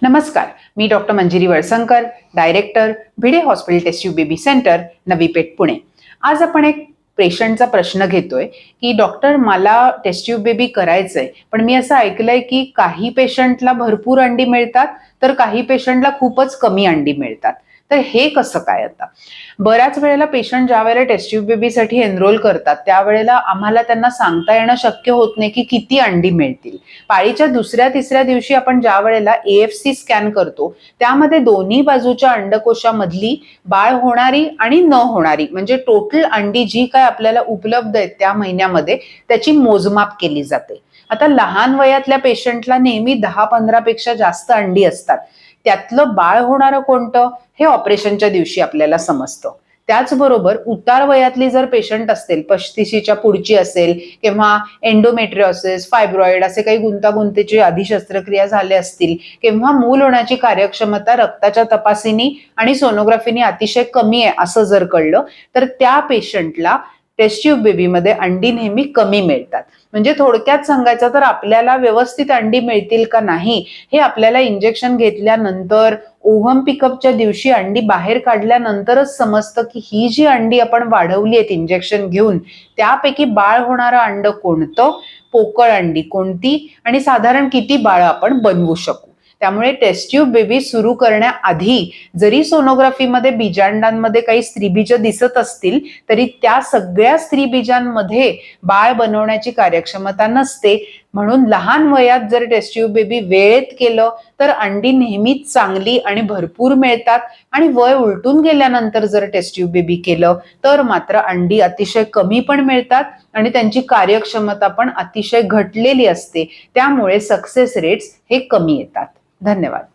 नमस्कार मी doctor Manjiri Walsankar director Bhide hospital test tube baby centre Navi Peth Pune. आज आपण एक पेशंटचा प्रश्न घेतोय की डॉक्टर मला टेस्ट्यूब बेबी करायचंय पण मी असं ऐकलंय की काही पेशंटला भरपूर अंडी मिळतात तर काही पेशंटला खूपच कमी अंडी मिळतात. तर हे कसं काय आता? बऱ्याच वेळेला पेशंट ज्या वेळेला टेस्ट्यूब बेबीसाठी एनरोल करतात त्यावेळेला आम्हाला त्यांना सांगता येणं शक्य होत नाही की किती अंडी मिळतील. पाळीच्या दुसऱ्या तिसऱ्या दिवशी आपण ज्या वेळेला एफ सी स्कॅन करतो त्यामध्ये दोन्ही बाजूच्या अंडकोशामधली बाळ होणारी आणि न होणारी म्हणजे टोटल अंडी जी काय आपल्याला उपलब्ध आहेत त्या महिन्यामध्ये त्याची मोजमाप केली जाते. आता लहान वयातल्या पेशंटला नेहमी दहा पंधरा पेक्षा जास्त अंडी असतात. त्यातलं बाळ होणारं कोणतं हे ऑपरेशनच्या दिवशी आपल्याला समजतं. त्याचबरोबर उतार वयातली जर पेशंट असतील पस्तीशीच्या पुढची असेल किंवा एन्डोमेट्रिओसिस फायब्रॉइड असे काही गुंतागुंतीची आधी शस्त्रक्रिया झाल्या असतील किंवा मूल होण्याची कार्यक्षमता रक्ताच्या तपासणी आणि सोनोग्राफीनी अतिशय कमी आहे असं जर कळलं तर त्या पेशंटला टेस्ट्यूब बेबीमध्ये अंडी नेहमी कमी मिळतात. म्हणजे थोडक्यात सांगायचं तर आपल्याला व्यवस्थित अंडी मिळतील का नाही हे आपल्याला इंजेक्शन घेतल्यानंतर ओव्हम पिकअपच्या दिवशी अंडी बाहेर काढल्यानंतरच समजतं की ही जी अंडी आपण वाढवली आहेत इंजेक्शन घेऊन त्यापैकी बाळ होणारं अंड कोणतं? पोकळ अंडी कोणती? आणि साधारण किती बाळ आपण बनवू शकू? त्यामुळे टेस्ट्यूब बेबी सुरू करण्याआधी जरी सोनोग्राफीमध्ये बीजांडांमध्ये काही स्त्रीबीज दिसत असतील तरी त्या सगळ्या स्त्रीबीजांमध्ये बाळ बनवण्याची कार्यक्षमता नसते. म्हणून लहान वयात जर टेस्ट्यूब बेबी वेळेत केलं तर अंडी नेहमीच चांगली आणि भरपूर मिळतात. आणि वय उलटून गेल्यानंतर जर टेस्ट्यूब बेबी केलं तर मात्र अंडी अतिशय कमी पण मिळतात आणि त्यांची कार्यक्षमता पण अतिशय घटलेली असते. त्यामुळे सक्सेस रेट्स हे कमी येतात. धन्यवाद.